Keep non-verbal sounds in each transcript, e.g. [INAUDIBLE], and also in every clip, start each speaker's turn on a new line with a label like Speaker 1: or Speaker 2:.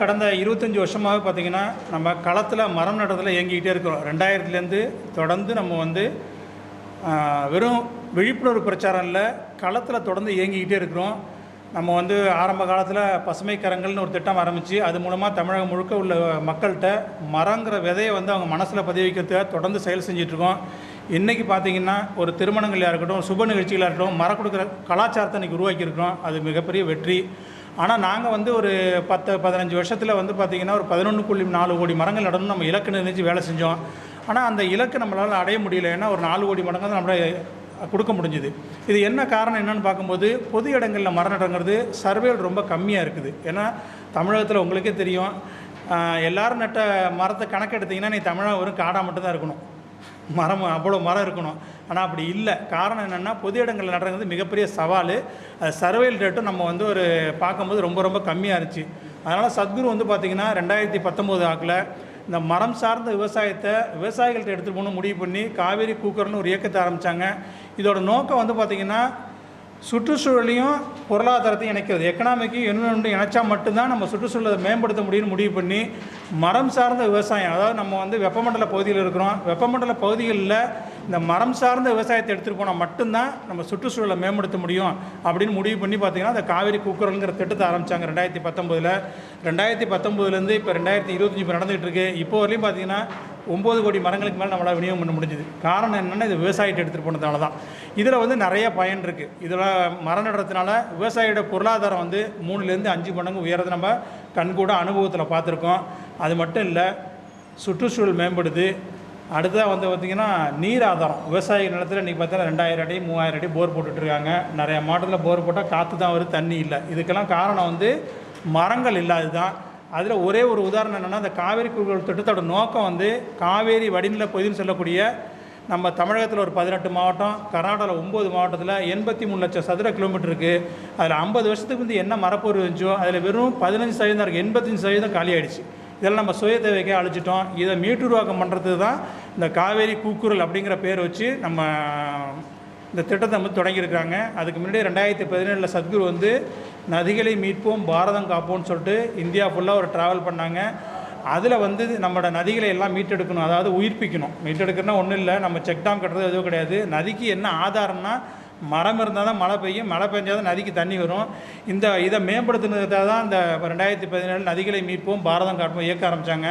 Speaker 1: கடந்த இருபத்தஞ்சி வருஷமாக பார்த்தீங்கன்னா நம்ம களத்தில் மரம் நடுறதில் இயங்கிக்கிட்டே இருக்கிறோம். ரெண்டாயிரத்துலேருந்து தொடர்ந்து நம்ம வந்து வெறும் விழிப்புணர்வு பிரச்சாரம் இல்லை களத்தில் தொடர்ந்து இயங்கிக்கிட்டே இருக்கிறோம். நம்ம வந்து ஆரம்ப காலத்தில் பசுமை கரங்கள்னு ஒரு திட்டம் ஆரம்பித்து அது மூலமாக தமிழகம் முழுக்க உள்ள மக்கள்கிட்ட மரங்கிற விதையை வந்து அவங்க மனசில் பதிய வைக்கிறதுக்காக தொடர்ந்து செயல் செஞ்சிட்ருக்கோம். இன்றைக்கி பார்த்தீங்கன்னா ஒரு திருமணங்களாக இருக்கட்டும் சுப நிகழ்ச்சிகளாக இருக்கட்டும் மரம் கொடுக்குற கலாச்சாரத்தை இன்றைக்கி உருவாக்கியிருக்கிறோம். அது மிகப்பெரிய வெற்றி. ஆனால் நாங்கள் வந்து ஒரு பத்து பதினஞ்சு வருஷத்தில் வந்து பார்த்திங்கன்னா ஒரு பதினொன்று புள்ளி நாலு கோடி மரங்கள் நடணும் நம்ம இலக்கு நிர்ணயிச்சு வேலை செஞ்சோம். ஆனால் அந்த இலக்கு நம்மளால் அடைய முடியல. ஏன்னா ஒரு நாலு கோடி மரங்கள் தான் நம்மளால் கொடுக்க முடிஞ்சுது. இது என்ன காரணம் என்னன்னு பார்க்கும்போது பொது இடங்களில் மரம் நடங்கிறது சர்வேல் ரொம்ப கம்மியாக இருக்குது. ஏன்னா தமிழகத்தில் உங்களுக்கே தெரியும் எல்லோரும் எல்லாரும் நட்ட மரத்தை கணக்கெடுத்தீங்கன்னா நீ தமிழகம் வெறும் காடாக மட்டும்தான் இருக்கணும். மரம் அவ்வளோ மரம் இருக்கணும். ஆனால் அப்படி இல்லை. காரணம் என்னென்னா பொது இடங்களில் நடுறது மிகப்பெரிய சவால். அது சர்வைல் ரேட்டும் நம்ம வந்து ஒரு பார்க்கும்போது ரொம்ப ரொம்ப கம்மியாக இருந்துச்சு. அதனால் சத்குரு வந்து பார்த்திங்கன்னா ரெண்டாயிரத்தி பத்தொம்போது ஆக்கில் இந்த மரம் சார்ந்த விவசாயத்தை விவசாயிகள்கிட்ட எடுத்துகிட்டு போகணும் முடிவு பண்ணி காவேரி கூக்கர்னு ஒரு இயக்கத்தை ஆரம்பித்தாங்க இதோட நோக்கம் வந்து பார்த்திங்கன்னா சுற்றுச்சூழலையும் பொருளாதாரத்தையும் இணைக்கிறது. எக்கனாமிக்கையும் இன்னொன்று இணைச்சா மட்டும்தான் நம்ம சுற்றுச்சூழலை மேம்படுத்த முடியும்னு முடிவு பண்ணி மரம் சார்ந்த விவசாயம் அதாவது நம்ம வந்து வெப்பமண்டல பகுதியில் இருக்கிறோம். வெப்பமண்டல பகுதிகளில் இந்த மரம் சார்ந்த விவசாயத்தை எடுத்துகிட்டு போனால் மட்டும்தான் நம்ம சுற்றுச்சூழலை மேம்படுத்த முடியும் அப்படின்னு முடிவு பண்ணி பார்த்திங்கன்னா அந்த காவேரி கூக்குரல்ங்கிற திட்டத்தை ஆரம்பித்தாங்க ரெண்டாயிரத்தி பத்தொம்போதில் ரெண்டாயிரத்தி பத்தொம்போதுலேருந்து இப்போ ரெண்டாயிரத்தி இருபத்தஞ்சி இப்போ நடந்துகிட்டு இருக்கு. இப்போ வரையும் பார்த்திங்கன்னா ஒம்பது கோடி மரங்களுக்கு மேலே நம்மளால் விநியோகம் பண்ண முடிஞ்சுது. காரணம் என்னென்னா இது விவசாயத்தை எடுத்துகிட்டு போனதால தான். இதில் வந்து நிறைய பயன் இருக்குது இதில் மரம் நடுறதுனால விவசாயியோட பொருளாதாரம் வந்து மூணுலேருந்து அஞ்சு மடங்கு உயரது நம்ம கண்கூட அனுபவத்தில் பார்த்துருக்கோம். அது மட்டும் இல்லை சுற்றுச்சூழல் மேம்படுது. அடுத்ததாக வந்து பார்த்திங்கன்னா நீர் ஆதாரம். விவசாய நிலத்தில் இன்றைக்கி பார்த்தா ரெண்டாயிரம் அடி மூவாயிரம் அடி போர் போட்டுட்ருக்காங்க நிறைய மாவட்டத்தில் போர் போட்டால் காற்று தான் வருது தண்ணி இல்லை. இதுக்கெல்லாம் காரணம் வந்து மரங்கள் இல்லாது தான் அதில் ஒரே ஒரு உதாரணம் என்னென்னா அந்த காவேரி குழுக்கள் திட்டத்தோட நோக்கம் வந்து காவேரி வடிநில பகுதின்னு சொல்லக்கூடிய நம்ம தமிழகத்தில் ஒரு பதினெட்டு மாவட்டம் கர்நாடகாவில் ஒம்பது மாவட்டத்தில் எண்பத்தி மூணு லட்சம் சதுர கிலோமீட்டர் இருக்குது அதில் ஐம்பது வருஷத்துக்கு வந்து என்ன மரப்போர் இருந்துச்சோ அதில் வெறும் பதினஞ்சு சதவீதம் இருக்குது எண்பத்தஞ்சு சதவீதம் காலி ஆகிடுச்சு இதெல்லாம் நம்ம சுய தேவைக்கே அழிச்சிட்டோம். இதை மீட்டுருவாக்கம் பண்ணுறது தான் இந்த காவேரி கூக்குரல் அப்படிங்கிற பேர் வச்சு நம்ம இந்த திட்டத்தை வந்து தொடங்கியிருக்காங்க அதுக்கு முன்னாடி ரெண்டாயிரத்தி பதினேழில் சத்குரு வந்து நதிகளை மீட்போம் பாரதம் காப்போம்னு சொல்லிட்டு இந்தியா ஃபுல்லாக ஒரு ட்ராவல் பண்ணாங்க. அதில் வந்து நம்மளோட நதிகளை எல்லாம் மீட்டெடுக்கணும். அதாவது உயிர்ப்பிக்கணும். மீட்டெடுக்கணும்னா ஒன்றும் இல்லை. நம்ம செக் டேம் கட்டுறது எதுவும் கிடையாது. நதிக்கு என்ன ஆதாரம்னா மரம் இருந்தால் தான் மழை பெய்யும். மழை பெஞ்சால் தான் நதிக்கு தண்ணி வரும். இந்த இதை மேம்படுத்தினதுக்காக தான் இந்த ரெண்டாயிரத்தி பதினேழு நதிகளை மீட்போம் பாரதம் காப்போம் இயக்க ஆரம்பித்தாங்க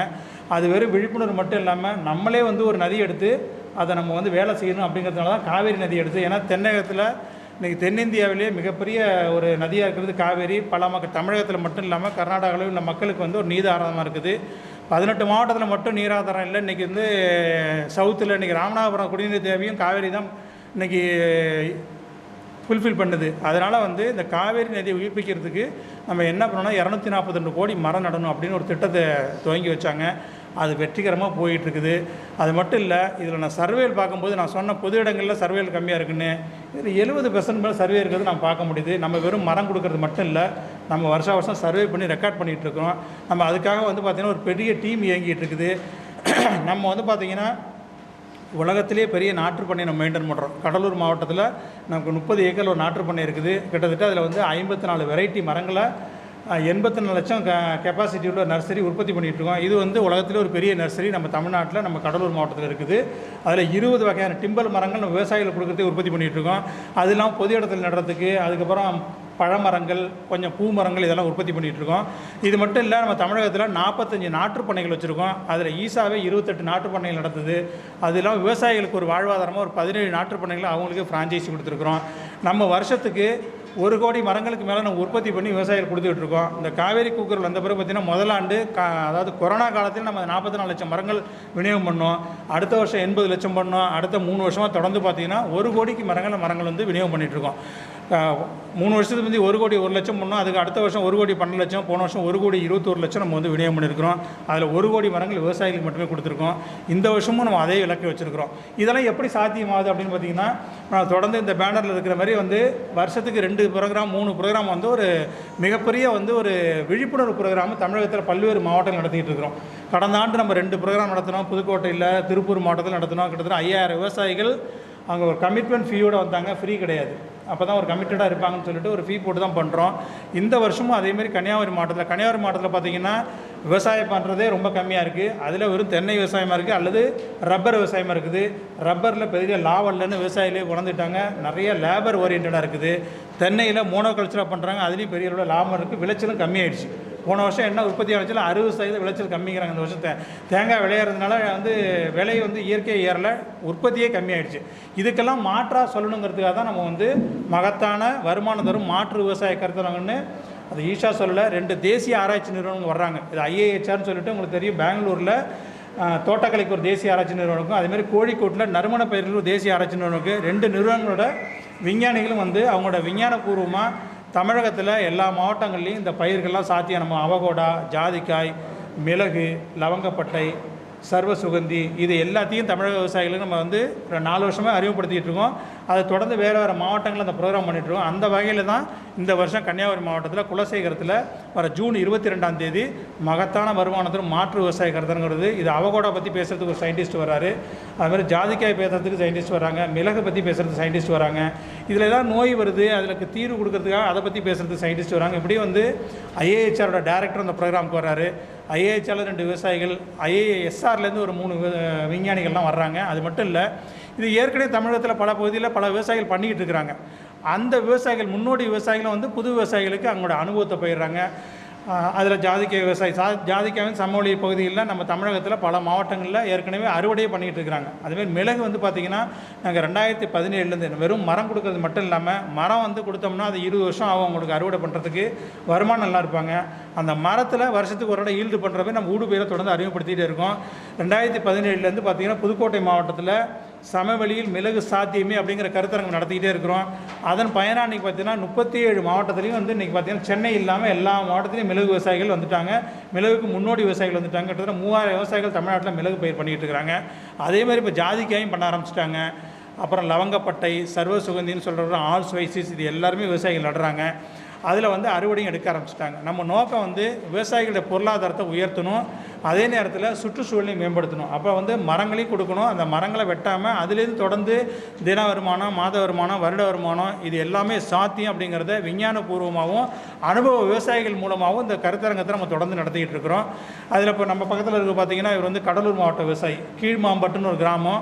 Speaker 1: அது வெறும் விழிப்புணர்வு மட்டும் இல்லாமல் நம்மளே வந்து ஒரு நதி எடுத்து அதை நம்ம வந்து வேலை செய்யணும் அப்படிங்கிறதுனால தான் காவேரி நதி எடுத்து ஏன்னா தென்னகத்தில் இன்றைக்கி தென்னிந்தியாவிலேயே மிகப்பெரிய ஒரு நதியாக இருக்கிறது காவேரி. பல மக்கள் தமிழகத்தில் மட்டும் இல்லாமல் கர்நாடகாவில் உள்ள மக்களுக்கு வந்து ஒரு நீதாரமாக இருக்குது. பதினெட்டு மாவட்டத்தில் மட்டும் நீராதாரம் இல்லை. இன்றைக்கி வந்து சவுத்தில் இன்றைக்கி ராமநாதபுரம் குடிநீர் தேவையும் காவேரி தான் இன்றைக்கி ஃபுல்ஃபில் பண்ணுது. அதனால் வந்து இந்த காவேரி நதியை உயிர்ப்பிக்கிறதுக்கு நம்ம என்ன பண்ணோம்னா இரநூத்தி நாற்பத்தி கோடி மரம் நடணும் அப்படின்னு ஒரு திட்டத்தை துவங்கி வச்சாங்க. அது வெற்றிகரமாக போயிட்டுருக்குது. அது மட்டும் இல்லை இதில் நான் சர்வேல் பார்க்கும்போது நான் சொன்ன பொது இடங்களில் சர்வேல் கம்மியாக இருக்குன்னு இதில் எழுபது பெர்சன்ட் மேலே சர்வே இருக்கிறது நம்ம பார்க்க முடியுது. நம்ம வெறும் மரம் கொடுக்கறது மட்டும் இல்லை நம்ம வருஷா வருஷம் சர்வே பண்ணி ரெக்கார்ட் பண்ணிகிட்டு இருக்கோம் நம்ம அதுக்காக வந்து பார்த்திங்கன்னா ஒரு பெரிய டீம் இயங்கிட்டு இருக்குது. நம்ம வந்து பார்த்திங்கன்னா உலகத்திலே பெரிய நாற்றுப்பண்ணை நம்ம மெயின்டைன் பண்ணுறோம் கடலூர் மாவட்டத்தில் நமக்கு முப்பது ஏக்கர் ஒரு நாற்றுப்பண்ணை இருக்குது. கிட்டத்தட்ட அதில் வந்து ஐம்பத்தி நாலு வெரைட்டி மரங்களை எண்பத்தி நாலு லட்சம் கெப்பாசிட்டி உள்ள நர்சரி உற்பத்தி பண்ணிகிட்டு இருக்கோம். இது வந்து உலகத்தில் ஒரு பெரிய நர்சரி நம்ம தமிழ்நாட்டில் நம்ம கடலூர் மாவட்டத்தில் இருக்குது. அதில் இருபது வகையான டிம்பல் மரங்கள் நம்ம விவசாயிகளுக்கு கொடுக்குறதே உற்பத்தி பண்ணிகிட்டு இருக்கோம். அது இல்லாமல் பொது இடத்துல நடுறதுக்கு அதுக்கப்புறம் பழமரங்கள் கொஞ்சம் பூ மரங்கள் இதெல்லாம் உற்பத்தி பண்ணிகிட்டு இருக்கோம் இது மட்டும் இல்லை நம்ம தமிழகத்தில் நாற்பத்தஞ்சு நாற்றுப்பண்ணைகள் வச்சுருக்கோம். அதில் ஈஸாவே இருபத்தெட்டு நாற்றுப்பண்ணைகள் நடந்தது. அது இல்லாமல் விவசாயிகளுக்கு ஒரு வாழ்வாதாரமாக ஒரு பதினேழு நாற்றுப்பண்ணைகள் அவங்களுக்கு ஃப்ரான்ச்சைஸி கொடுத்துருக்குறோம். நம்ம வருஷத்துக்கு ஒரு கோடி மரங்களுக்கு மேலே நம்ம உற்பத்தி பண்ணி விவசாயிகள் கொடுத்துட்டு இருக்கோம். இந்த காவேரி கூக்குரல் வந்த பிறகு பார்த்திங்கன்னா முதலாண்டு கா அதாவது கொரோனா காலத்தில் நம்ம நாற்பத்தி நாலு லட்சம் மரங்கள் விநியோகம் பண்ணோம். அடுத்த வருஷம் எண்பது லட்சம் பண்ணோம். அடுத்த மூணு வருஷமாக தொடர்ந்து பார்த்திங்கன்னா ஒரு கோடிக்கு மரங்கள் மரங்கள் வந்து விநியோகம் பண்ணிகிட்ருக்கோம் மூணு வருஷத்துக்கு முந்தி ஒரு கோடி ஒரு லட்சம் பண்ணோம். அதுக்கு அடுத்த வருஷம் ஒரு கோடி பன்னெண்டு லட்சம் போன வருஷம் ஒரு கோடி இருபத்தொரு லட்சம் நம்ம வந்து விநியோகம் பண்ணியிருக்கிறோம் அதில் ஒரு கோடி மரங்கள் விவசாயிகளுக்கு மட்டுமே கொடுத்துருக்கோம். இந்த வருஷமும் நம்ம அதே இலக்கை வச்சுருக்கிறோம். இதெல்லாம் எப்படி சாத்தியமாகுது அப்படின்னு பார்த்தீங்கன்னா நான் தொடர்ந்து இந்த பேனரில் இருக்கிற மாதிரி வந்து வருஷத்துக்கு ரெண்டு ரெண்டு ப்ரோக்ராம் மூணு ப்ரோக்ராம் வந்து ஒரு மிகப்பெரிய வந்து ஒரு விழிப்புணர்வு ப்ரோக்ராம் தமிழகத்தில் பல்வேறு மாவட்டங்கள் நடத்திட்டு இருக்கிறோம். கடந்த ஆண்டு நம்ம ரெண்டு ப்ரோக்ராம் நடத்தினோம். புதுக்கோட்டையில் திருப்பூர் மாவட்டத்தில் நடத்தினோம். கிட்டத்தட்ட ஐயாயிரம் விவசாயிகள் அங்கே ஒரு கமிட்மெண்ட் ஃபீயோடு வந்தாங்க. ஃப்ரீ கிடையாது. அப்போ தான் ஒரு கமிட்டடாக இருப்பாங்கன்னு சொல்லிட்டு ஒரு ஃபீ போட்டு தான் பண்ணுறோம் இந்த வருஷமும் அதேமாரி கன்னியாகுமரி மாவட்டத்தில் கன்னியாகுமரி மாவட்டத்தில் பார்த்தீங்கன்னா விவசாயம் பண்ணுறதே ரொம்ப கம்மியாக இருக்குது அதில் வெறும் தென்னை விவசாயமாக இருக்குது அல்லது ரப்பர் விவசாயமாக இருக்குது. ரப்பரில் பெரிய லாபம் இல்லைன்னு விவசாயிலே உணர்ந்துட்டாங்க நிறைய லேபர் ஓரியன்டாக இருக்குது. தென்னையில் மோனோ கல்ச்சராக பண்ணுறாங்க அதுலேயும் பெரிய அளவில் லாபம் இருக்குது விளைச்சலும் கம்மியாயிடுச்சு. போன வருஷம் என்ன உற்பத்தி விளைச்சல் அறுபது சதவீதம் விளைச்சல் கம்மிங்கிறாங்க இந்த வருஷத்தை. தேங்காய் விளையிறதுனால வந்து விலை வந்து இயற்கை ஏறல உற்பத்தியே கம்மியாயிடுச்சு. இதுக்கெல்லாம் மாற்றாக சொல்லணுங்கிறதுக்காக தான் நம்ம வந்து மகத்தான வருமானம் தரும் மாற்று விவசாய கருத்தரங்கன்னு அது ஈஷா சொல்லல ரெண்டு தேசிய ஆராய்ச்சி நிறுவனங்கள் வர்றாங்க. இது ஐஏஹெச்ஆர்னு சொல்லிட்டு உங்களுக்கு தெரியும் பெங்களூரில் தோட்டக்கலைக்கு ஒரு தேசிய ஆராய்ச்சி நிறுவனம் அதேமாதிரி கோழிக்கோட்டில் நறுமண பயிர்கள் தேசிய ஆராய்ச்சி நிறுவனம் ரெண்டு நிறுவனங்களோட விஞ்ஞானிகளும் வந்து அவங்களோட விஞ்ஞானபூர்வமாக தமிழகத்தில் எல்லா மாவட்டங்கள்லேயும் இந்த பயிர்கள்லாம் சாத்தியம். நம்ம அவகோடா ஜாதிக்காய் மிளகு லவங்கப்பட்டை சர்வ சுகந்தி இது எல்லாத்தையும் தமிழக விவசாயிகளுக்கு நம்ம வந்து ஒரு நாலு வருஷமாக அறிமுகப்படுத்திட்டு இருக்கோம். அதை தொடர்ந்து வேறு வேறு மாவட்டங்களில் அந்த ப்ரோக்ராம் பண்ணிட்டுருவோம் அந்த வகையில் தான் இந்த வருஷம் கன்னியாகுமரி மாவட்டத்தில் குலசேகரத்தில் வர ஜூன் இருபத்தி ரெண்டாம் தேதி மகத்தான வருமானத்தில் மாற்று விவசாய கருத்தங்கிறது இது அவகோடா பற்றி பேசுகிறதுக்கு ஒரு சயின்டிஸ்ட் வராரு அதுமாதிரி ஜாதிக்காய் பேசுகிறதுக்கு சயின்டிஸ்ட் வராங்க மிளகு பற்றி பேசுகிறதுக்கு சயின்டிஸ்ட் வராங்க இதில் ஏதாவது நோய் வருது அதில் தீர்வு கொடுக்கறதுக்காக அதை பற்றி பேசுகிறதுக்கு சயின்டிஸ்ட் வராங்க இப்படி வந்து ஐஏஹெச்ஆரோட டேரக்டர் அந்த ப்ரோக்ராமுக்கு வர்றாரு. ஐஏஹெச்ஆரில் ரெண்டு விவசாயிகள் ஐஏஎஸ்ஆர்லேருந்து ஒரு மூணு விஞ்ஞானிகள்லாம் வர்றாங்க. அது மட்டும் இல்லை இது ஏற்கனவே தமிழகத்தில் பல பகுதியில் பல விவசாயிகள் பண்ணிக்கிட்டு இருக்கிறாங்க. அந்த விவசாயிகள் முன்னோடி விவசாயிகளும் வந்து புது விவசாயிகளுக்கு அவங்களோட அனுபவத்தை பயிர்றாங்க அதில் ஜாதிக்காய் விவசாயி சா ஜாதிக்காயின் சமவெளி பகுதிகளில் நம்ம தமிழகத்தில் பல மாவட்டங்களில் ஏற்கனவே அறுவடையே பண்ணிகிட்டு இருக்கிறாங்க. அதுமாரி மிளகு வந்து பார்த்திங்கன்னா நாங்கள் ரெண்டாயிரத்தி பதினேழுலேருந்து வெறும் மரம் கொடுக்கறது மட்டும் இல்லாமல் மரம் வந்து கொடுத்தோம்னா அது இருபது வருஷம் ஆகும் அவங்களுக்கு அறுவடை பண்ணுறதுக்கு வருமானம் நல்லா இருப்பாங்க. அந்த மரத்தில் வருஷத்துக்கு ஒரு இடம் ஈல்டு பண்ணுறப்ப நம்ம ஊடு பயிரை தொடர்ந்து அறிமுகப்படுத்திகிட்டே இருக்கோம். ரெண்டாயிரத்தி பதினேழுலேருந்து பார்த்திங்கன்னா புதுக்கோட்டை மாவட்டத்தில் சமவெளியில் மிளகு சாத்தியமே அப்படிங்கிற கருத்தரங்கம் நடத்திக்கிட்டே இருக்கிறோம். அதன் பயனாக இன்றைக்கி பார்த்தீங்கன்னா முப்பத்தி ஏழு மாவட்டத்துலையும் வந்து இன்றைக்கி பார்த்தீங்கன்னா சென்னை இல்லாமல் எல்லா மாவட்டத்திலையும் மிளகு விவசாயிகள் வந்துட்டாங்க. மிளகுக்கு முன்னோடி விவசாயிகள் வந்துட்டாங்க. கிட்டத்தட்ட மூவாயிரம் விவசாயிகள் தமிழ்நாட்டில் மிளகு பயிர் பண்ணிக்கிட்டு இருக்கிறாங்க. அதே மாதிரி இப்போ ஜாதிக்காயும் பண்ண ஆரம்பிச்சிட்டாங்க. அப்புறம் லவங்கப்பட்டை சர்வ சுகந்தின்னு சொல்கிற ஆல் ஸ்பைசிஸ் இது எல்லாருமே விவசாயிகள் நடுறாங்க. அதில் வந்து அறுவடையும் எடுக்க ஆரம்பிச்சிட்டாங்க. நம்ம நோக்கம் வந்து விவசாயிகளுடைய பொருளாதாரத்தை உயர்த்தணும் அதே நேரத்தில் சுற்றுச்சூழலையும் மேம்படுத்தணும். அப்போ வந்து மரங்களையும் கொடுக்கணும். அந்த மரங்களை வெட்டாமல் அதுலேருந்து தொடர்ந்து தின வருமானம் மாத வருமானம் வருட வருமானம் இது எல்லாமே சாத்தியம் அப்படிங்கிறத விஞ்ஞானபூர்வமாகவும் அனுபவ விவசாயிகள் மூலமாகவும் இந்த கருத்தரங்கத்தை நம்ம தொடர்ந்து நடத்திக்கிட்டு இருக்கிறோம். அதில் இப்போ நம்ம பக்கத்தில் இருக்க பார்த்தீங்கன்னா இவர் வந்து கடலூர் மாவட்ட விவசாயி. கீழ்மாம்பட்டுன்னு ஒரு கிராமம்.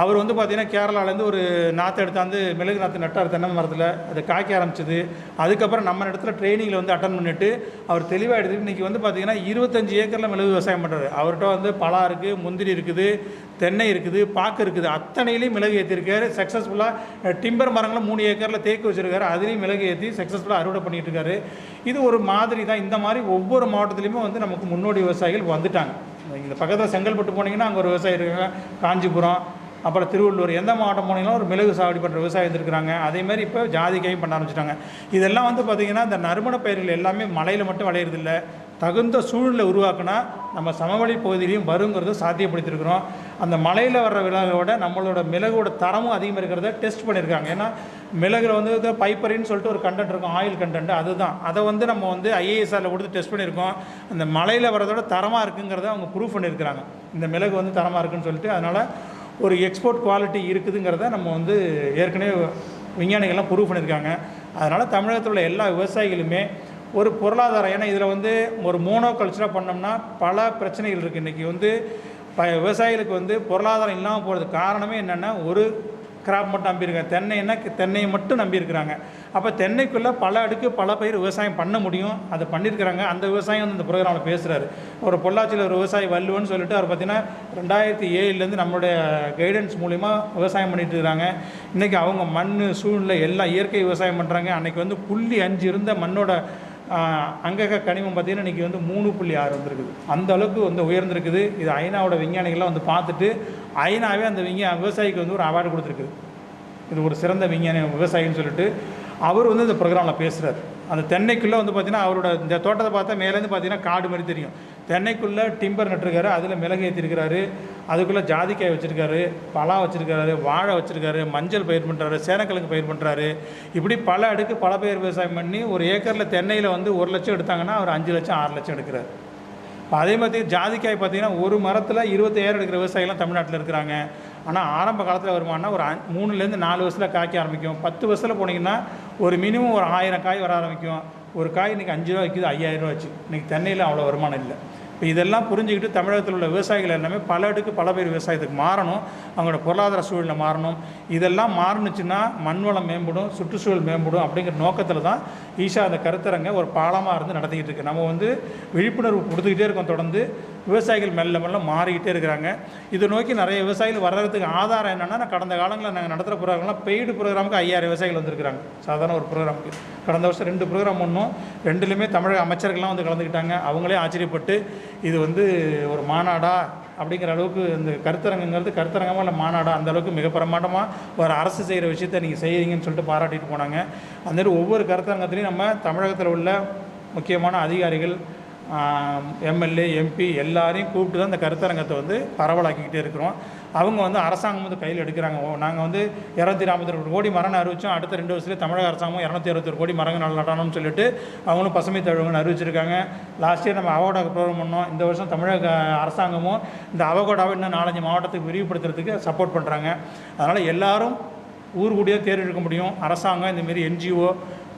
Speaker 1: அவர் வந்து பார்த்திங்கன்னா கேரளாலேருந்து ஒரு நாற்று எடுத்தாந்து மிளகு நாற்று நட்டார் தென்னை மரத்தில். அது காய்க்க ஆரம்பிச்சது. அதுக்கப்புறம் நம்ம இடத்துல ட்ரைனிங்கில் வந்து அட்டன் பண்ணிட்டு அவர் தெளிவாக எடுத்துகிட்டு இன்றைக்கி வந்து பார்த்திங்கன்னா இருபத்தஞ்சி ஏக்கரில் மிளகு விவசாயம் பண்ணுறாரு அவர்கிட்ட வந்து பலா இருக்குது முந்திரி இருக்குது தென்னை இருக்குது பாக்கு இருக்குது. அத்தனையிலையும் மிளகு ஏற்றிருக்காரு சக்ஸஸ்ஃபுல்லாக டிம்பர் மரங்களும் மூணு ஏக்கரில் தேக்கு வச்சுருக்காரு. அதுலேயும் மிளகு ஏற்றி சக்ஸஸ்ஃபுல்லாக அறுவடை பண்ணிகிட்டு இருக்காரு. இது ஒரு மாதிரி தான். இந்த மாதிரி ஒவ்வொரு மாவட்டத்துலேயுமே வந்து நமக்கு முன்னோடி விவசாயிகள் வந்துட்டாங்க. இந்த பக்கத்தில் செங்கல்பட்டு போனீங்கன்னா அங்கே ஒரு விவசாயி இருக்காங்க. காஞ்சிபுரம் அப்புறம் திருவள்ளூர் எந்த மாவட்டம் போனீங்களோ ஒரு மிளகு சாகுடி பண்ணுற விவசாயம் இருந்திருக்கிறாங்க அதே மாதிரி இப்போ ஜாதிக்காயும் பண்ண ஆரம்பிச்சிட்டாங்க. இதெல்லாம் வந்து பார்த்திங்கன்னா இந்த நறுமண பயிர்கள் எல்லாமே மலையில் மட்டும் விளையிறதில்ல தகுந்த சூழ்நிலை உருவாக்குனா நம்ம சமவெளி பகுதியிலையும் வருங்கிறத சாத்தியப்படுத்தியிருக்கிறோம். அந்த மலையில் வர்ற விலகோட நம்மளோட மிளகோட தரமும் அதிகமாக இருக்கிறத டெஸ்ட் பண்ணியிருக்காங்க. ஏன்னா மிளகில் வந்து இது பைப்பரின்னு சொல்லிட்டு ஒரு கண்டென்ட் இருக்கும். ஆயில் கண்டென்ட் அதுதான். அதை வந்து நம்ம வந்து ஐஏஎஸ்ஆரில் கொடுத்து டெஸ்ட் பண்ணியிருக்கோம். அந்த மலையில் வரதோட தரமாக இருக்குங்கிறத அவங்க ப்ரூவ் பண்ணியிருக்கிறாங்க. இந்த மிளகு வந்து தரமாக இருக்குன்னு சொல்லிட்டு அதனால் ஒரு எக்ஸ்போர்ட் குவாலிட்டி இருக்குதுங்கிறத நம்ம வந்து ஏற்கனவே விஞ்ஞானிகள்லாம் ப்ரூவ் பண்ணியிருக்காங்க. அதனால் தமிழகத்தில் உள்ள எல்லா விவசாயிகளுமே ஒரு பொருளாதாரம் ஏன்னா இதில் வந்து ஒரு மோனோ கல்ச்சராக பண்ணோம்னா பல பிரச்சனைகள் இருக்குது இன்றைக்கி வந்து ப விவசாயிகளுக்கு வந்து பொருளாதாரம் இல்லாமல் போகிறதுக்கு காரணமே என்னென்னா ஒரு கிராப் மட்டும் நம்பியிருக்காங்க. தென்னைன்னா தென்னையை மட்டும் நம்பியிருக்கிறாங்க. அப்போ தென்னைக்குள்ளே பல அடுக்கு பல பயிர் விவசாயம் பண்ண முடியும். அதை பண்ணியிருக்கிறாங்க அந்த விவசாயம் வந்து இந்த ப்ரோக்ராமில் பேசுகிறாரு ஒரு பொள்ளாச்சியில் ஒரு விவசாயி வல்லுவன்னு சொல்லிட்டு அவர் பார்த்தீங்கன்னா ரெண்டாயிரத்தி ஏழுலேருந்து நம்மளுடைய கைடன்ஸ் மூலிமா விவசாயம் பண்ணிட்டு இருக்கிறாங்க இன்றைக்கி அவங்க மண் சூழ்நிலை எல்லாம் இயற்கை விவசாயம் பண்ணுறாங்க அன்றைக்கி வந்து புள்ளி அஞ்சு இருந்த மண்ணோட அங்கக கனிமம் பார்த்தீங்கன்னா இன்றைக்கி வந்து மூணு புள்ளி ஆறு வந்திருக்குது. அந்த அளவுக்கு வந்து உயர்ந்திருக்குது. இது ஐநாவோட விஞ்ஞானிகள்லாம் வந்து பார்த்துட்டு ஐநாவே அந்த விஞ்ஞா விவசாயிக்கு வந்து ஒரு அவார்டு கொடுத்துருக்குது. இது ஒரு சிறந்த விஞ்ஞானி விவசாயின்னு சொல்லிட்டு அவர் வந்து இந்த ப்ரோக்ராமில் பேசுகிறார் அந்த தென்னைக்குள்ளே வந்து பார்த்தீங்கன்னா அவரோட இந்த தோட்டத்தை பார்த்தா மேலேருந்து பார்த்தீங்கன்னா காடு மாதிரி தெரியும். தென்னைக்குள்ளே டிம்பர் நட்டுருக்காரு அதில் மிளகு ஏற்றிருக்கிறாரு அதுக்குள்ளே ஜாதிக்காய் வச்சுருக்காரு பலா வச்சுருக்காரு வாழை வச்சுருக்காரு மஞ்சள் பயிர் பண்ணுறாரு சேனக்கிழங்கு பயிர் பண்ணுறாரு இப்படி பல அடுக்கு பல பயிர் விவசாயம் பண்ணி ஒரு ஏக்கரில் தென்னையில் வந்து ஒரு லட்சம் எடுத்தாங்கன்னா அவர் அஞ்சு லட்சம் ஆறு லட்சம் எடுக்கிறார். அதே மாதிரி ஜாதிக்காய் பார்த்தீங்கன்னா ஒரு மரத்தில் இருபத்தாயிரம் எடுக்கிற விவசாயிகள்லாம் தமிழ்நாட்டில் இருக்கிறாங்க. ஆனால் ஆரம்ப காலத்தில் வருமானா ஒரு மூணுலேருந்து நாலு வருஷத்தில் காய்க்க ஆரம்பிக்கும். பத்து வருஷத்தில் போனீங்கன்னா ஒரு மினிமம் ஒரு ஆயிரம் காய் வர ஆரம்பிக்கும். ஒரு காய் இன்றைக்கி அஞ்சு ரூபா விற்கிது ஐயாயிரம் ரூபா ஆச்சு. இன்றைக்கி தென்னையில் அவ்வளோ வருமானம் இல்லை. இப்போ இதெல்லாம் புரிஞ்சுக்கிட்டு தமிழகத்தில் உள்ள விவசாயிகள் எல்லாமே பல அடுக்கு பல பேர் விவசாயத்துக்கு மாறணும். அவங்களோட பொருளாதார சூழலில் மாறணும். இதெல்லாம் மாறுனுச்சுன்னா மண் வளம் மேம்படும் சுற்றுச்சூழல் மேம்படும் அப்படிங்கிற நோக்கத்தில் தான் ஈஷா அந்த கருத்தரங்க ஒரு பாலமாக இருந்து நடத்திக்கிட்டு இருக்கு. நம்ம வந்து விழிப்புணர்வு கொடுத்துக்கிட்டே இருக்கோம் தொடர்ந்து. விவசாயிகள் மெல்ல மெல்ல மாறிக்கிட்டே இருக்கிறாங்க. இதை நோக்கி நிறைய விவசாயிகள் வர்றதுக்கு ஆதாரம் என்னென்னா நான் கடந்த காலங்களில் நாங்கள் நடத்துகிற ப்ரோக்ராம்லாம் பெய்டு ப்ரோக்ராமுக்கு ஐயாயிரம் விவசாயிகள் வந்திருக்கிறாங்க. சாதாரண ஒரு ப்ரோக்ராமுக்கு. கடந்த வருஷம் ரெண்டு ப்ரோக்ராம் ஒன்றும் ரெண்டுலேயுமே தமிழக அமைச்சர்கள்லாம் வந்து கலந்துக்கிட்டாங்க. அவங்களே ஆச்சரியப்பட்டு இது வந்து ஒரு மாநாடா அப்படிங்கிற அளவுக்கு இந்த கருத்தரங்குங்கிறது கருத்தரங்கமாக இல்லை மாநாடா அந்த அளவுக்கு மிக பிரமாண்டமாக ஒரு அரசு செய்கிற விஷயத்த நீங்கள் செய்கிறீங்கன்னு சொல்லிட்டு பாராட்டிட்டு போனாங்க. அந்த மாதிரி ஒவ்வொரு கருத்தரங்கத்துலேயும் நம்ம தமிழகத்தில் உள்ள முக்கியமான அதிகாரிகள் எம்எல்ஏ எம்பி எல்லாரையும் கூப்பிட்டு தான் இந்த கருத்தரங்கத்தை வந்து பரவலாக்கிக்கிட்டே இருக்கிறோம். அவங்க வந்து அரசாங்கம் வந்து கையில் எடுக்கிறாங்க. நாங்கள் வந்து இரநூத்தி நாற்பத்தி கோடி மரம் அறிவிச்சோம். அடுத்த ரெண்டு வருஷத்துல தமிழக அரசாங்கம் இரநூத்தி அறுபத்தொரு கோடி மரங்கள் நடணும்னு சொல்லிட்டு அவங்களும் பசுமை தழுவுன்னு அறிவிச்சிருக்காங்க. லாஸ்ட் இயர் நம்ம அவகோடா ப்ரோக்ராம் பண்ணோம். இந்த வருஷம் தமிழக அரசாங்கமும் இந்த அவகோடாவை இன்னும் நாலஞ்சு மாவட்டத்துக்கு விரிவுபடுத்துறதுக்கு சப்போர்ட் பண்ணுறாங்க அதனால் எல்லாரும் ஊர் கூடியே தேர்வு எடுக்க முடியும். அரசாங்கம் இந்தமாரி என்ஜிஓ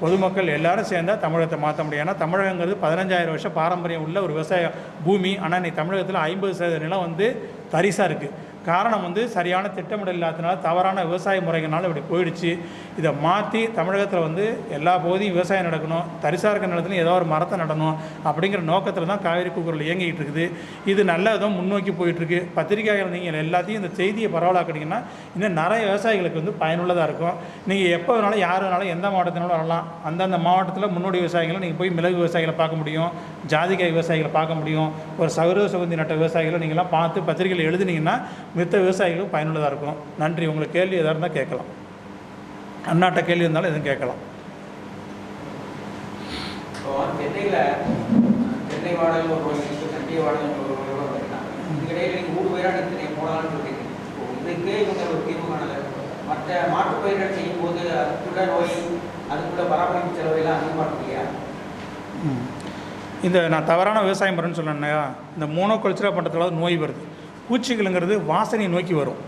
Speaker 1: பொதுமக்கள் எல்லாரும் சேர்ந்தால் தமிழகத்தை மாற்ற முடியும். ஏன்னா தமிழகங்கிறது பதினஞ்சாயிரம் வருஷம் பாரம்பரியம் உள்ள ஒரு விவசாய பூமி. ஆனால் இன்னைக்கு தமிழகத்தில் ஐம்பது சதவீத நிலம் வந்து தரிசாக இருக்குது காரணம் வந்து சரியான திட்டமிடல் இல்லாததுனால தவறான விவசாய முறைகள்னால இப்படி போயிடுச்சு. இதை மாற்றி தமிழகத்தில் வந்து எல்லா பகுதியும் விவசாயம் நடக்கணும் தரிசாக இருக்கிற நிலத்துலையும் ஏதோ ஒரு மரத்தை நடணும் அப்படிங்கிற நோக்கத்தில் தான் காவேரி கூக்குரல் இயங்கிக்கிட்டு இருக்குது. இது நல்ல விதம் முன்னோக்கி போயிட்டுருக்கு. பத்திரிகைகள் நீங்கள் எல்லாத்தையும் இந்த செய்தியை பரவலாக்குனீங்கன்னா இன்னும் நிறைய விவசாயிகளுக்கு வந்து பயனுள்ளதாக இருக்கும். நீங்கள் எப்போ வேணாலும் யார் வேணாலும் எந்த மாவட்டத்தினாலும் வரலாம். அந்தந்த மாவட்டத்தில் முன்னோடி விவசாயிகளை நீங்கள் போய் மிளகு விவசாயிகளை பார்க்க முடியும் ஜாதிக்காய் விவசாயிகளை பார்க்க முடியும். ஒரு சௌர சுகந்தி நட்ட விவசாயிகளை நீங்களாம் பார்த்து பத்திரிகையில் எழுதுனீங்கன்னா மித்த விவசாயிகளும் பயனுள்ளதாக இருக்கும் நன்றி. உங்களுக்கு கேள்வி எதாக இருந்தால் கேட்கலாம். அண்ணாட்ட கேள்வி இருந்தாலும் எதுவும் கேட்கலாம்.
Speaker 2: இப்போ சென்னையில் சென்னை வாடகை ஒரு ரூபாய் இருக்கு சண்டிகை வாடகை ஒரு ரூபாய் வச்சுருக்காங்க இதுக்கிடையில் நீங்கள் மூணு பேராக இத்தனை போடலாம்னு சொல்றீங்க. இப்போ இதுக்கே இவங்க ஒரு தீர்வு காணல மற்ற மாற்றுப் பயிர்கள் செய்யும்போது அதுக்குள்ள நோய் அதுக்குள்ள பராமரிப்பு செலவெல்லாம் அதிகமாக இருக்கு இல்லையா?
Speaker 1: ம். இந்த நான் தவறான விவசாயம் பண்ணுறேன்னு சொன்னேன்னையா இந்த மோனோ கல்ச்சரா பண்ணுறதுல நோய் வருது. பூச்சிகளுங்கிறது வாசனையை நோக்கி வரும்.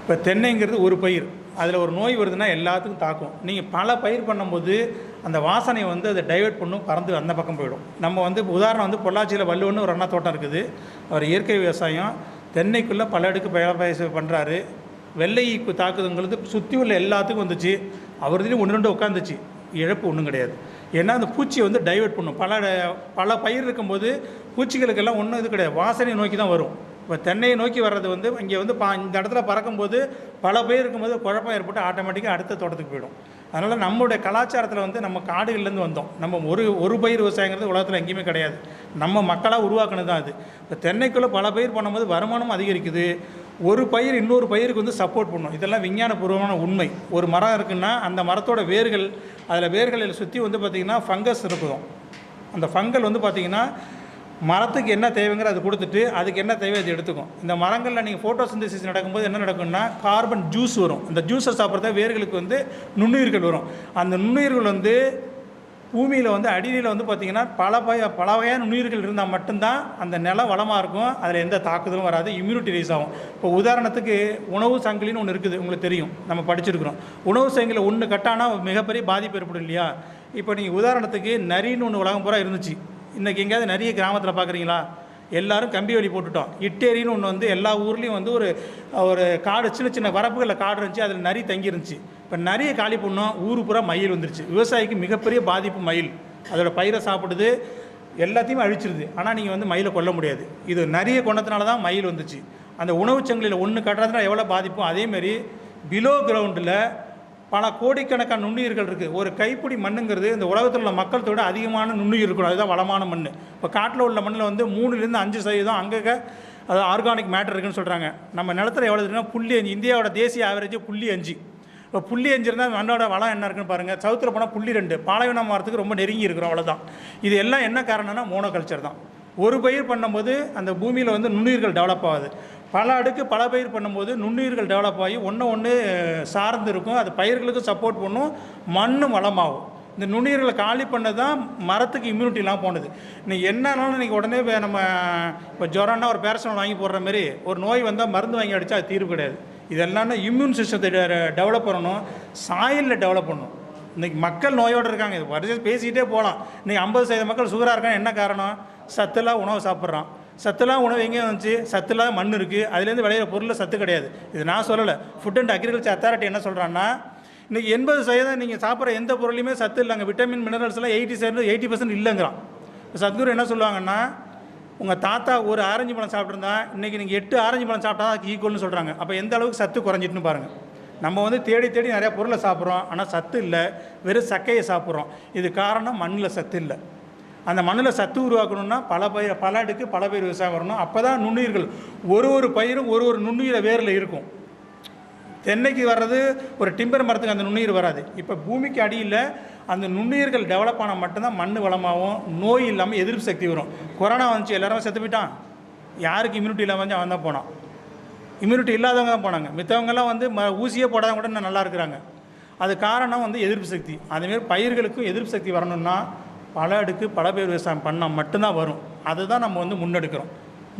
Speaker 1: இப்போ தென்னைங்கிறது ஒரு பயிர். அதில் ஒரு நோய் வருதுன்னா எல்லாத்துக்கும் தாக்கும். நீங்கள் பல பயிர் பண்ணும்போது அந்த வாசனையை வந்து அதை டைவர்ட் பண்ணும் பறந்து அந்த பக்கம் போயிடும். நம்ம வந்து உதாரணம் வந்து பொள்ளாச்சியில் வள்ளுவன்னு ஒரு அண்ணா தோட்டம் இருக்குது. அவர் இயற்கை விவசாயம் தென்னைக்குள்ளே பல அடுக்கு பயிர் பண்ணுறாரு வெள்ளை ஈக்கு தாக்குதுங்கிறது சுற்றி உள்ள எல்லாத்துக்கும் வந்துச்சு. அவர்திலையும் ஒன்று ரெண்டு உட்காந்துச்சு இழப்பு ஒன்றும் கிடையாது. ஏன்னா அந்த பூச்சியை வந்து டைவர்ட் பண்ணும். பல பல பயிர் இருக்கும்போது பூச்சிகளுக்கெல்லாம் ஒன்றும் இது கிடையாது. வாசனையை நோக்கி தான் வரும். இப்போ தென்னையை நோக்கி வர்றது வந்து இங்கே வந்து பா இந்த இடத்துல பறக்கும்போது பல பயிர் இருக்கும்போது குழப்பம் ஏற்பட்டு ஆட்டோமேட்டிக்காக அடுத்த தோட்டத்துக்கு போயிடும். அதனால் நம்மளுடைய கலாச்சாரத்தில் வந்து நம்ம காடுகள்லேருந்து வந்தோம். நம்ம ஒரு ஒரு பயிர் விவசாயங்கிறது உலகத்தில் எங்கேயுமே கிடையாது. நம்ம மக்களாக உருவாக்கினது தான் அது. இப்போ தென்னைக்குள்ளே பல பயிர் பண்ணும்போது வருமானம் அதிகரிக்குது. ஒரு பயிர் இன்னொரு பயிருக்கு வந்து சப்போர்ட் பண்ணும். இதெல்லாம் விஞ்ஞானபூர்வமான உண்மை. ஒரு மரம் இருக்குன்னா அந்த மரத்தோட வேர்கள் அதில் வேர்களில் சுற்றி வந்து பார்த்திங்கன்னா ஃபங்கஸ் இருக்கும் அந்த ஃபங்கல் வந்து பார்த்திங்கன்னா மரத்துக்கு என்ன தேவைங்கிற அது கொடுத்துட்டு அதுக்கு என்ன தேவை அது எடுத்துக்கும். இந்த மரங்களில் நீங்கள் ஃபோட்டோசிந்தசிஸ் நடக்கும்போது என்ன நடக்கும்னா கார்பன் ஜூஸ் வரும். அந்த ஜூஸை சாப்பிட்றத வேர்களுக்கு வந்து நுண்ணுயிர்கள் வரும். அந்த நுண்ணுயிர்கள் வந்து பூமியில் வந்து அடியில் வந்து பார்த்திங்கன்னா பல பய பல வகையான நுண்ணுயிர்கள் இருந்தால் மட்டும்தான் அந்த நிலம் வளமாக இருக்கும். அதில் எந்த தாக்குதலும் வராது. இம்யூனிட்டி ரைஸ் ஆகும். இப்போ உதாரணத்துக்கு உணவு சங்கிலின்னு ஒன்று இருக்குது. உங்களுக்கு தெரியும். நம்ம படிச்சிருக்கிறோம். உணவு சங்கிலி ஒன்று கட்டானா மிகப்பெரிய பாதிப்பு ஏற்படும் இல்லையா? இப்போ நீங்கள் உதாரணத்துக்கு நரின்னு ஒன்று உலகம் பூரா இருந்துச்சு. இன்றைக்கி எங்கேயாவது நிறைய கிராமத்தில் பார்க்குறீங்களா எல்லாரும் கம்பி வேலி போட்டுட்டோம். இட்டேரின்னு ஒன்று வந்து எல்லா ஊர்லேயும் வந்து ஒரு ஒரு காடு சின்ன சின்ன வரப்புகளில் காடு இருந்துச்சு அதில் நரி தங்கி இருந்துச்சு இப்போ நிறைய காலி பண்ணோம் ஊரு பூரா மயில் வந்துருச்சு. விவசாயிக்கு மிகப்பெரிய பாதிப்பு மயில். அதோட பயிரை சாப்பிடுது எல்லாத்தையும் அழிச்சிருது. ஆனால் நீங்கள் வந்து மயிலை கொல்ல முடியாது. இது நிறைய கொண்டதுனால தான் மயில் வந்துச்சு. அந்த உணவுச் சங்கிலியில் ஒன்று கட்டுறதுனால எவ்வளோ பாதிப்பும் அதேமாரி பிலோ கிரவுண்டில் பல கோடிக்கணக்கான நுண்ணுயிர்கள் இருக்குது ஒரு கைப்பிடி மண்ணுங்கிறது இந்த உலகத்தில் உள்ள மக்கள் விட அதிகமான நுண்ணுயிர் இருக்கணும். அதுதான் வளமான மண் இப்போ காட்டில் உள்ள மண்ணில் வந்து மூணுலேருந்து அஞ்சு சதவீதம் அங்கங்கே அது ஆர்கானிக் மேட்டர் இருக்குன்னு சொல்கிறாங்க நம்ம நிலத்துல எவ்வளோ இருக்குன்னா புள்ளி அஞ்சு. இந்தியாவோட தேசிய ஆவரேஜ் புள்ளி அஞ்சு. இப்போ புள்ளி அஞ்சு இருந்தால் மண்ணோட வளம் என்ன இருக்குன்னு பாருங்கள் சவுத்தில் போனால் புள்ளி ரெண்டு. பாலைவனம் வரத்துக்கு ரொம்ப நெருங்கி இருக்கிறோம் அவ்வளோதான் இது எல்லாம் என்ன காரணம்னா மோனோகல்ச்சர் தான். ஒரு பயிர் பண்ணும்போது அந்த பூமியில் வந்து நுண்ணுயிர்கள் டெவலப் ஆகுது. பல அடுக்கு பல பயிர் பண்ணும்போது நுண்ணுயிர்கள் டெவலப் ஆகி ஒன்று ஒன்று சார்ந்து இருக்கும் அது பயிர்களுக்கும் சப்போர்ட் பண்ணும். மண்ணும் வளமாகும். இந்த நுண்ணுயிர்களை காலி பண்ணது தான் மரத்துக்கு இம்யூனிட்டிலாம் போனது. இன்னைக்கு என்னன்னாலும் இன்றைக்கி உடனே இப்போ நம்ம இப்போ ஜுரம்னா ஒரு பேரசனல் வாங்கி போடுற மாதிரி ஒரு நோய் வந்தால் மருந்து வாங்கி அடித்தா அது தீர்வு கிடையாது. இதெல்லாம் இம்யூன் சிஸ்டத்தை டெவலப் பண்ணணும். சாயலில் டெவலப் பண்ணணும். இன்றைக்கி மக்கள் நோயோடு இருக்காங்க. இது வரிசை பேசிக்கிட்டே போகலாம் இன்றைக்கி ஐம்பது சதவீத மக்கள் சுகராக இருக்காங்க என்ன காரணம்? சத்துலாம் உணவு சாப்பிட்றான். சத்துலாம் உணவு எங்கேயும் வந்துச்சு? சத்துலாம் மண் இருக்குது அதுலேருந்து விளையிற பொருளில் சத்து கிடையாது. இது நான் சொல்லலை. ஃபுட் அண்ட் அக்ரிகல்ச்சர் அத்தாரிட்டி என்ன சொல்கிறான்னா இன்றைக்கி எண்பது சதவீதம் நீங்கள் சாப்பிட்ற எந்த பொருளையுமே சத்து இல்லைங்க விட்டமின் மினரல்ஸ்லாம் எயிட்டி சதவீதம் எயிட்டி பர்சன்ட் இல்லைங்கிறான். சத்குரு என்ன சொல்லுவாங்கன்னா உங்கள் தாத்தா ஒரு ஆரஞ்சு பழம் சாப்பிட்ருந்தா இன்றைக்கி நீங்கள் எட்டு ஆரஞ்சு பழம் சாப்பிட்டா அதுக்கு ஈக்குவல்னு சொல்கிறாங்க அப்போ எந்த அளவுக்கு சத்து குறைஞ்சிட்டுன்னு பாருங்கள் நம்ம வந்து தேடி தேடி நிறையா பொருளை சாப்பிட்றோம். ஆனால் சத்து இல்லை. வெறும் சக்கையை சாப்பிட்றோம். இது காரணம் மண்ணில் சத்து இல்லை. அந்த மண்ணில் சத்து உருவாக்கணும்னா பல பயிர் பல அடுக்கு பல பயிர் விவசாயம் வரணும் அப்போ தான் நுண்ணுயிர்கள் ஒரு ஒரு பயிரும் ஒரு ஒரு நுண்ணுயிரை வேரில் இருக்கும். தென்னைக்கு வர்றது ஒரு டிம்பர் மரத்துக்கு அந்த நுண்ணுயிர் வராது. இப்போ பூமிக்கு அடியில் அந்த நுண்ணுயிர்கள் டெவலப் ஆனால் மட்டும்தான் மண் வளமாகவும் நோய் இல்லாமல் எதிர்ப்பு சக்தி வரும். கொரோனா வந்துச்சு எல்லாரும் செத்து போயிட்டான். யாருக்கு இம்யூனிட்டி இல்லாமல் வந்து அவன் தான் போனான். இம்யூனிட்டி இல்லாதவங்க தான் போனாங்க. மித்தவங்கெல்லாம் வந்து ம ஊசியே போடாத கூட இன்னும் நல்லா இருக்கிறாங்க. அது காரணம் வந்து எதிர்ப்பு சக்தி. அதேமாரி பயிர்களுக்கும் எதிர்ப்பு சக்தி வரணும்னா பல அடுக்கு பல பேர் விவசாயம் பண்ணால் மட்டும்தான் வரும். அதுதான் நம்ம வந்து முன்னெடுக்கிறோம்.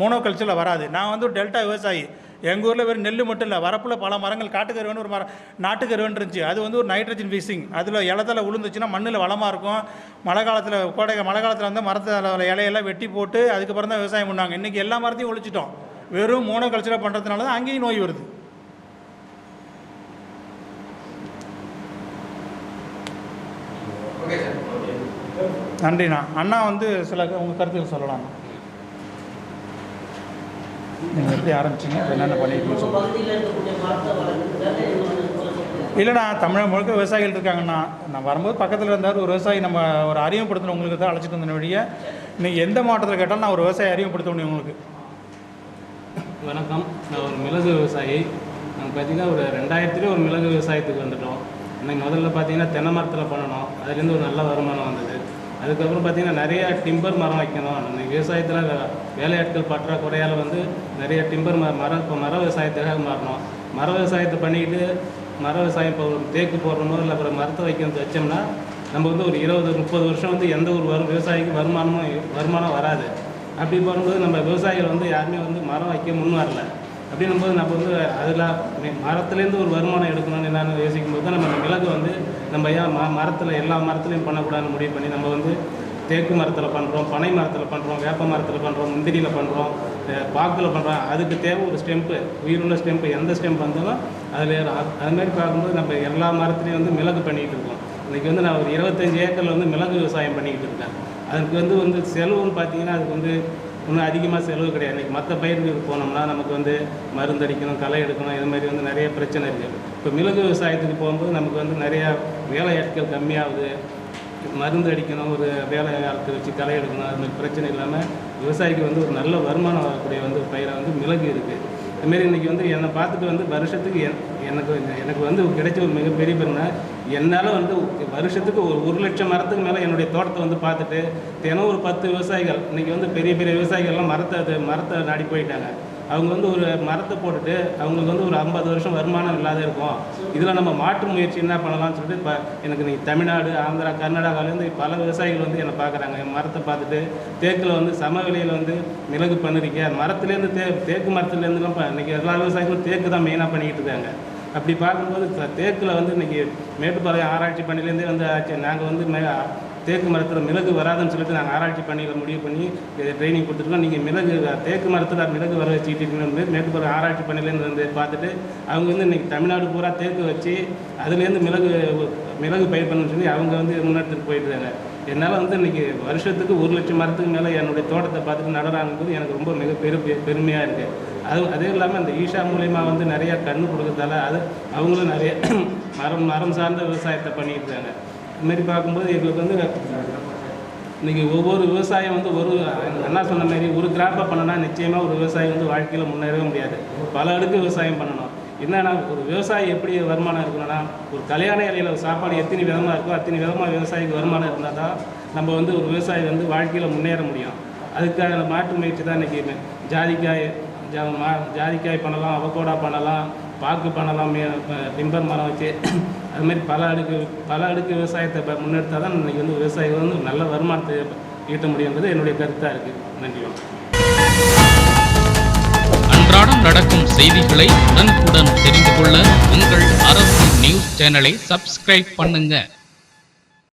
Speaker 1: மோனோ கல்ச்சரில் வராது. நான் வந்து ஒரு டெல்டா விவசாயி. எங்கள் ஊரில் வெறும் நெல் மட்டும் இல்லை வரப்பில் பல மரங்கள் காட்டுக்கருவன்னு ஒரு மரம் நாட்டுக்கருவன் இருந்துச்சு. அது வந்து ஒரு நைட்ரஜன் ஃபிக்ஸிங் அதில் இலத்தில் விழுந்துச்சுன்னா மண்ணில் வளமாக இருக்கும். மழை காலத்தில் கோடை மழை காலத்தில் வந்து மரத்தில் இலையெல்லாம் வெட்டி போட்டு அதுக்கப்புறம் தான் விவசாயம் பண்ணாங்க இன்றைக்கி எல்லா மரத்தையும் ஒழிச்சிட்டோம். வெறும் மோனோ கல்ச்சராக பண்ணுறதுனால தான் அங்கேயும் நோய் வருது. நன்றிண்ணா. அண்ணா வந்து சில உங்கள் கருத்துக்கள் சொல்லலாம் நீங்கள் எப்படி ஆரம்பிச்சிங்க என்னென்ன பண்ணியிருக்கீங்க இல்லைண்ணா தமிழக முழுக்க விவசாயிகள் இருக்காங்கண்ணா. நான் வரும்போது பக்கத்தில் இருந்தார் ஒரு விவசாயி நம்ம ஒரு அறிமுகப்படுத்தணும் உங்களுக்கு தான் அழைச்சிட்டு வந்த வழியே நீங்கள் எந்த மாவட்டத்தில் கேட்டாலும் நான் ஒரு விவசாயி அறிமுகப்படுத்த முடியும் உங்களுக்கு.
Speaker 3: வணக்கம். நான் ஒரு மிளகு விவசாயி. நாங்கள் பார்த்தீங்கன்னா ஒரு ரெண்டாயிரத்துலேயே ஒரு மிளகு விவசாயத்துக்கு வந்துட்டோம். இன்னைக்கு முதல்ல பார்த்தீங்கன்னா தென்னை மரத்தில் பண்ணணும். அதுலேருந்து ஒரு நல்ல வருமானம் வந்தது. அதுக்கப்புறம் பார்த்திங்கன்னா நிறையா டிம்பர் மரம் வைக்கணும். இன்னைக்கு விவசாயத்தில் வேலையாட்கள் பற்றாக்குறையால் வந்து நிறைய டிம்பர் மர மரம் இப்போ மர விவசாயத்துக்காக மாறணும். மர விவசாயத்தை பண்ணிக்கிட்டு மர விவசாயம் இப்போ தேக்கு போடுறோமோ இல்லை அப்புறம் மரத்தை வைக்கணும் வச்சோம்னா நம்ம வந்து ஒரு இருபது முப்பது வருஷம் வந்து எந்த ஒரு வரும் விவசாயிக்கு வருமானமும் வருமானம் வராது. அப்படி போகும்போது நம்ம விவசாயிகள் வந்து யாருமே வந்து மரம் வைக்க முன் வரல. அப்படின்னும் போது நம்ம வந்து அதில் மரத்துலேருந்து ஒரு வருமானம் எடுக்கணும்னு என்னென்னு யோசிக்கும் போது தான் நம்ம மிளகு வந்து நம்ம ஏன் ம மரத்தில் எல்லா மரத்துலையும் பண்ணக்கூடாதுன்னு முடிவு பண்ணி நம்ம வந்து தேக்கு மரத்தில் பண்ணுறோம் பனை மரத்தில் பண்ணுறோம் வேப்ப மரத்தில் பண்ணுறோம் முந்திரியில் பண்ணுறோம் பாக்கில் பண்ணுறோம் அதுக்கு தேவை ஒரு ஸ்டெம்ப்பு உயிருள்ள ஸ்டெம்ப்பு எந்த ஸ்டெம்ப் வந்தாலும் அதில் அது மாதிரி பார்க்கும்போது நம்ம எல்லா மரத்துலேயும் வந்து மிளகு பண்ணிகிட்டு இருக்கோம். இன்றைக்கி வந்து நான் ஒரு இருபத்தஞ்சி ஏக்கரில் வந்து மிளகு விவசாயம் பண்ணிக்கிட்டு இருக்கேன். அதுக்கு வந்து வந்து செலவுன்னு பார்த்தீங்கன்னா அதுக்கு வந்து இன்னும் அதிகமாக செலவு கிடையாது. இன்றைக்கி மற்ற பயிர்களுக்கு போனோம்னா நமக்கு வந்து மருந்து அடிக்கணும் களை எடுக்கணும் இது மாதிரி வந்து நிறைய பிரச்சனை இருக்குது இப்போ மிளகு விவசாயத்துக்கு போகும்போது நமக்கு வந்து நிறையா வேலையாட்கள் கம்மியாகுது. மருந்து அடிக்கணும் ஒரு வேலை ஆட்கள் வச்சு களை எடுக்கணும் அது மாதிரி பிரச்சனை இல்லாமல் விவசாயிக்கு வந்து ஒரு நல்ல வருமானம் வரக்கூடிய வந்து பயிரை வந்து மிளகு இருக்குது அதுமாரி இன்றைக்கி வந்து என்னை பார்த்துட்டு வந்து வருஷத்துக்கு என் எனக்கு எனக்கு வந்து கிடைச்ச ஒரு மிகப்பெரிய பெருமை என்னால் வந்து வருஷத்துக்கு ஒரு ஒரு லட்சம் மரத்துக்கு மேலே என்னுடைய தோட்டத்தை வந்து பார்த்துட்டு தினம் ஒரு பத்து விவசாயிகள் இன்றைக்கி வந்து பெரிய பெரிய விவசாயிகள்லாம் மரத்தை மரத்தை நாடி போயிட்டாங்க. அவங்க வந்து ஒரு மரத்தை போட்டுட்டு அவங்களுக்கு வந்து ஒரு ஐம்பது வருஷம் வருமானம் இல்லாத இருக்கும். இதில் நம்ம மாற்று முயற்சி என்ன பண்ணலாம்னு சொல்லிட்டு இப்போ எனக்கு நீ தமிழ்நாடு ஆந்திரா கர்நாடகாவிலேருந்து பல விவசாயிகள் வந்து என்னை பார்க்குறாங்க. என் மரத்தை பார்த்துட்டு தேக்கில் வந்து சம விலையில் வந்து மிளகு பண்ணுறீங்க மரத்துலேருந்து தே தேக்கு மரத்துலேருந்துலாம் இப்போ இன்றைக்கி எல்லா விவசாயிகளும் தேக்கு தான் மெயினாக பண்ணிக்கிட்டு இருக்காங்க. அப்படி பார்க்கும்போது தேக்கில் வந்து இன்றைக்கி மேட்டுப்பாளையம் ஆராய்ச்சி பணியிலேருந்தே வந்து ஆச்சு. நாங்கள் வந்து மே தேக்கு மரத்தில் மிளகு வராதுன்னு சொல்லிட்டு நாங்கள் ஆராய்ச்சி பணியில் முடிவு பண்ணி ட்ரைனிங் கொடுத்துருக்கோம். நீங்கள் மிளகு தேக்கு மரத்தில் மிளகு வர வச்சுக்கிட்டு மேட்டுப்பாளையம் ஆராய்ச்சி பணியிலேருந்து வந்து பார்த்துட்டு அவங்க வந்து இன்றைக்கி தமிழ்நாடு பூரா தேக்கு வச்சு அதுலேருந்து மிளகு மிளகு பயிர் பண்ணணும்னு சொல்லி அவங்க வந்து முன்னெடுத்துட்டு போயிட்டுருக்காங்க. என்னால் வந்து இன்றைக்கி வருஷத்துக்கு ஒரு லட்சம் மரத்துக்கு மேலே என்னுடைய தோட்டத்தை பார்த்துட்டு நடறாங்கும்போது எனக்கு ரொம்ப மிக பெரு பெருமையாக இருக்குது அது அதே இல்லாமல் இந்த ஈஷா மூலயமா வந்து நிறையா கண்ணு கொடுக்கறதால அது அவங்களும் நிறைய [CLEARS THROAT] மரம் மரம் சார்ந்த விவசாயத்தை பண்ணிட்டு இருக்காங்க இதுமாரி பார்க்கும்போது எங்களுக்கு வந்து இன்றைக்கி ஒவ்வொரு விவசாயம் வந்து ஒரு அண்ணா சொன்ன மாதிரி ஒரு கிராப்பை பண்ணனா நிச்சயமாக ஒரு விவசாயி வந்து வாழ்க்கையில் முன்னேறவே முடியாது. பல அடுக்கு விவசாயம் பண்ணணும். என்னன்னா ஒரு விவசாயி எப்படி வருமானம் இருக்கணும்னா ஒரு கல்யாண இலையில் ஒரு சாப்பாடு எத்தனை விதமாக இருக்கோ அத்தனை விதமாக விவசாயிக்கு வருமானம் இருந்தால் தான் நம்ம வந்து ஒரு விவசாயி வந்து வாழ்க்கையில் முன்னேற முடியும். அதுக்கான மாற்று முயற்சி தான் இன்றைக்கி ஜாதிக்காய் மா ஜாதிக்காய் பண்ணலாம் அவகோடா பண்ணலாம் பாக்கு பண்ணலாம் டிம்பர் மரம் வச்சு [CLEARS THROAT] அதுமாரி பல அடுக்கு பல அடுக்கு விவசாயத்தை முன்னெடுத்தால் தான் இன்றைக்கி வந்து விவசாயிகள் வந்து நல்ல வருமானத்தை ஈட்ட முடியுங்கிறது என்னுடைய கருத்தாக இருக்குது நன்றி
Speaker 4: அன்றாடம் நடக்கும் செய்திகளை உடனுக்குடன் தெரிந்து கொள்ள உங்கள் அரசு நியூஸ் சேனலை சப்ஸ்கிரைப் பண்ணுங்கள்